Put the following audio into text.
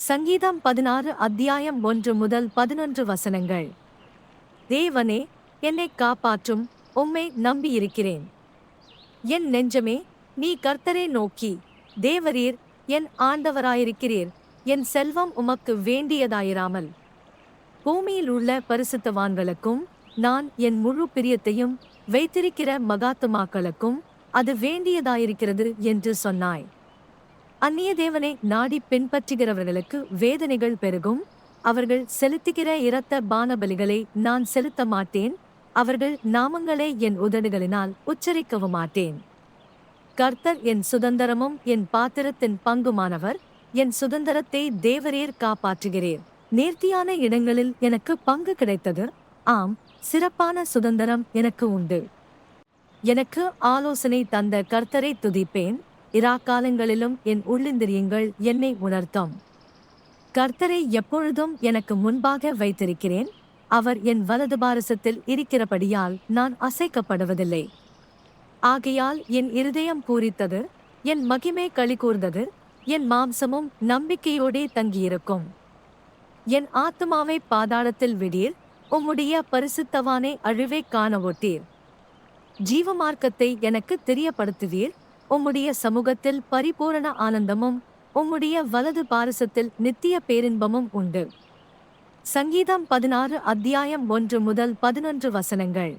சங்கீதம் பதினாறு அத்தியாயம் ஒன்று முதல் பதினொன்று வசனங்கள். தேவனே என்னை காப்பாற்றும் உம்மை நம்பியிருக்கிறேன். என் நெஞ்சமே நீ கர்த்தரை நோக்கி தேவரீர் என் ஆண்டவராயிருக்கிறீர் என் செல்வம் உமக்கு வேண்டியதாயிராமல். பூமியில் உள்ள பரிசுத்தவான்களுக்கும் நான் என் முழு பிரியத்தையும் வைத்திருக்கிற மகாத்துமாக்களுக்கும் அது வேண்டியதாயிருக்கிறது என்று சொன்னாய். அந்நிய தேவனை நாடி பின்பற்றுகிறவர்களுக்கு வேதனைகள் பெருகும். அவர்கள் செலுத்துகிற இரத்த பானபலிகளை நான் செலுத்த மாட்டேன். அவர்கள் நாமங்களை என் உதடுகளினால் உச்சரிக்கவும் மாட்டேன். கர்த்தர் என் சுதந்திரமும் என் பாத்திரத்தின் பங்குமானவர். என் சுதந்திரத்தை தேவரீர் காப்பாற்றுகிறீர். நேர்த்தியான இடங்களில் எனக்கு பங்கு கிடைத்தது. ஆம் சிறப்பான சுதந்திரம் எனக்கு உண்டு. எனக்கு ஆலோசனை தந்த கர்த்தரை துதிப்பேன். இராக்காலங்களிலும் என் உள்ளிந்திரியங்கள் என்னை உணர்த்தும். கர்த்தரை எப்பொழுதும் எனக்கு முன்பாக வைத்திருக்கிறேன். அவர் என் வலது பாரசத்தில் இருக்கிறபடியால் நான் அசைக்கப்படுவதில்லை. ஆகையால் என் இருதயம் பூரித்தது என் மகிமை களி கூர்ந்தது என் மாம்சமும் நம்பிக்கையோடே தங்கியிருக்கும். என் ஆத்துமாவை பாதாளத்தில் விடீர் உம்முடைய பரிசுத்தவானை அழிவை காண ஒட்டீர். ஜீவமார்க்கத்தை எனக்கு தெரியப்படுத்துவீர் உம்முடைய சமூகத்தில் பரிபூரண ஆனந்தமும் உம்முடைய வலது பாரசத்தில் நித்திய பேரின்பமும் உண்டு. சங்கீதம் பதினாறு அத்தியாயம் ஒன்று முதல் பதினொன்று வசனங்கள்.